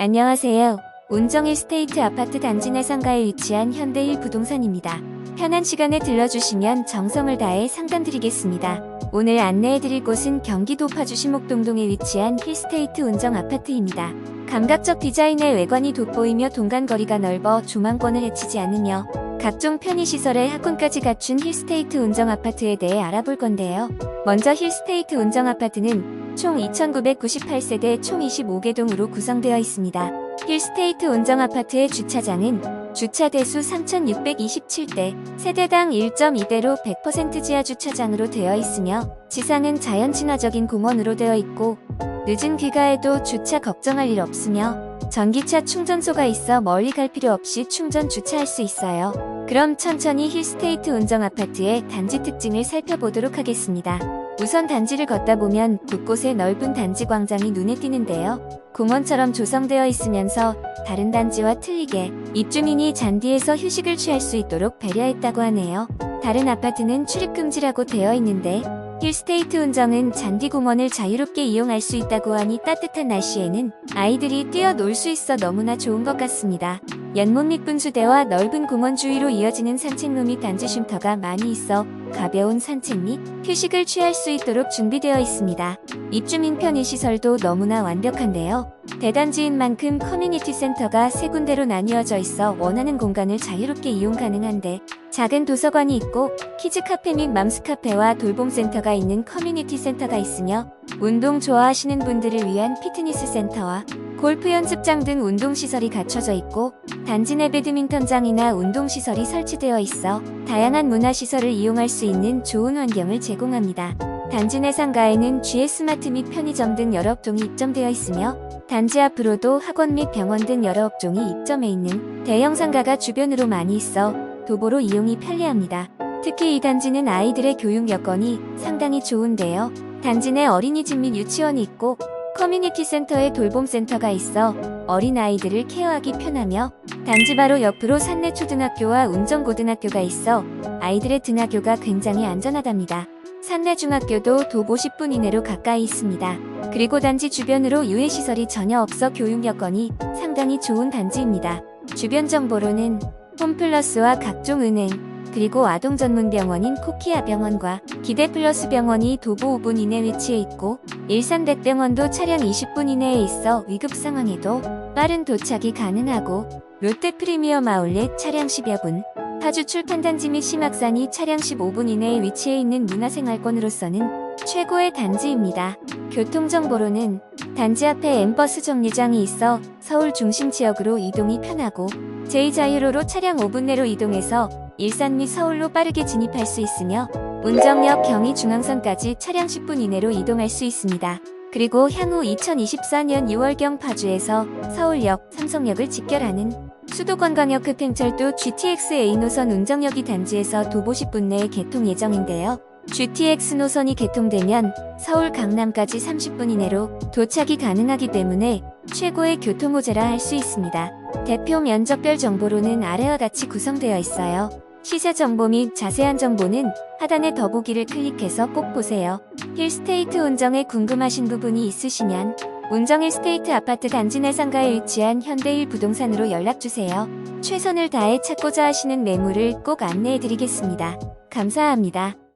안녕하세요. 운정일 스테이트 아파트 단지 내 상가에 위치한 현대일 부동산입니다. 편한 시간에 들러주시면 정성을 다해 상담드리겠습니다. 오늘 안내해드릴 곳은 경기도 파주 신목동동에 위치한 힐스테이트 운정 아파트입니다. 감각적 디자인의 외관이 돋보이며 동간거리가 넓어 조망권을 해치지 않으며 각종 편의시설에 학군까지 갖춘 힐스테이트 운정 아파트에 대해 알아볼 건데요. 먼저 힐스테이트 운정 아파트는 총 2,998세대 총 25개 동으로 구성되어 있습니다. 힐스테이트 운정 아파트의 주차장은 주차 대수 3,627대, 세대당 1.2대로 100% 지하 주차장으로 되어 있으며 지상은 자연 친화적인 공원으로 되어 있고 늦은 귀가에도 주차 걱정할 일 없으며 전기차 충전소가 있어 멀리 갈 필요 없이 충전 주차할 수 있어요. 그럼 천천히 힐스테이트 운정 아파트의 단지 특징을 살펴보도록 하겠습니다. 우선 단지를 걷다 보면 곳곳에 넓은 단지 광장이 눈에 띄는데요. 공원처럼 조성되어 있으면서 다른 단지와 틀리게 입주민이 잔디에서 휴식을 취할 수 있도록 배려했다고 하네요. 다른 아파트는 출입금지라고 되어 있는데 힐스테이트 운정은 잔디공원을 자유롭게 이용할 수 있다고 하니 따뜻한 날씨에는 아이들이 뛰어놀 수 있어 너무나 좋은 것 같습니다. 연못 및 분수대와 넓은 공원 주위로 이어지는 산책로 및 단지 쉼터가 많이 있어 가벼운 산책 및 휴식을 취할 수 있도록 준비되어 있습니다. 입주민 편의시설도 너무나 완벽한데요. 대단지인 만큼 커뮤니티 센터가 세 군데로 나뉘어져 있어 원하는 공간을 자유롭게 이용 가능한데 작은 도서관이 있고 키즈 카페 및 맘스 카페와 돌봄 센터가 있는 커뮤니티 센터가 있으며 운동 좋아하시는 분들을 위한 피트니스 센터와 골프 연습장 등 운동시설이 갖춰져 있고 단지 내 배드민턴장이나 운동시설이 설치되어 있어 다양한 문화시설을 이용할 수 있는 좋은 환경을 제공합니다. 단지 내 상가에는 GS마트 및 편의점 등 여러 업종이 입점되어 있으며 단지 앞으로도 학원 및 병원 등 여러 업종이 입점해 있는 대형 상가가 주변으로 많이 있어 도보로 이용이 편리합니다. 특히 이 단지는 아이들의 교육 여건이 상당히 좋은데요. 단지 내 어린이집 및 유치원이 있고 커뮤니티 센터에 돌봄 센터가 있어 어린아이들을 케어하기 편하며 단지 바로 옆으로 산내 초등학교와 운정고등학교가 있어 아이들의 등하교가 굉장히 안전하답니다. 산내 중학교도 도보 10분 이내로 가까이 있습니다. 그리고 단지 주변으로 유해시설이 전혀 없어 교육 여건이 상당히 좋은 단지입니다. 주변 정보로는 홈플러스와 각종 은행, 그리고 아동 전문 병원인 코키아 병원과 기대 플러스 병원이 도보 5분 이내 위치해 있고 일산 백병원도 차량 20분 이내에 있어 위급 상황에도 빠른 도착이 가능하고 롯데 프리미엄 아울렛 차량 10여 분, 파주 출판단지 및 심학산이 차량 15분 이내에 위치해 있는 문화생활권으로서는 최고의 단지입니다. 교통정보로는 단지 앞에 엠버스 정류장이 있어 서울 중심 지역으로 이동이 편하고 제2자유로로 차량 5분 내로 이동해서 일산 및 서울로 빠르게 진입할 수 있으며 운정역 경의중앙선까지 차량 10분 이내로 이동할 수 있습니다. 그리고 향후 2024년 6월경 파주에서 서울역, 삼성역을 직결하는 수도권광역 급행철도 GTX-A 노선 운정역이 단지에서 도보 10분 내에 개통 예정인데요. GTX 노선이 개통되면 서울 강남까지 30분 이내로 도착이 가능하기 때문에 최고의 교통호재라 할 수 있습니다. 대표 면적별 정보로는 아래와 같이 구성되어 있어요. 시세 정보 및 자세한 정보는 하단의 더보기를 클릭해서 꼭 보세요. 힐스테이트 운정에 궁금하신 부분이 있으시면 운정 힐 스테이트 아파트 단지 내 상가에 위치한 현대일 부동산으로 연락주세요. 최선을 다해 찾고자 하시는 매물을 꼭 안내해드리겠습니다. 감사합니다.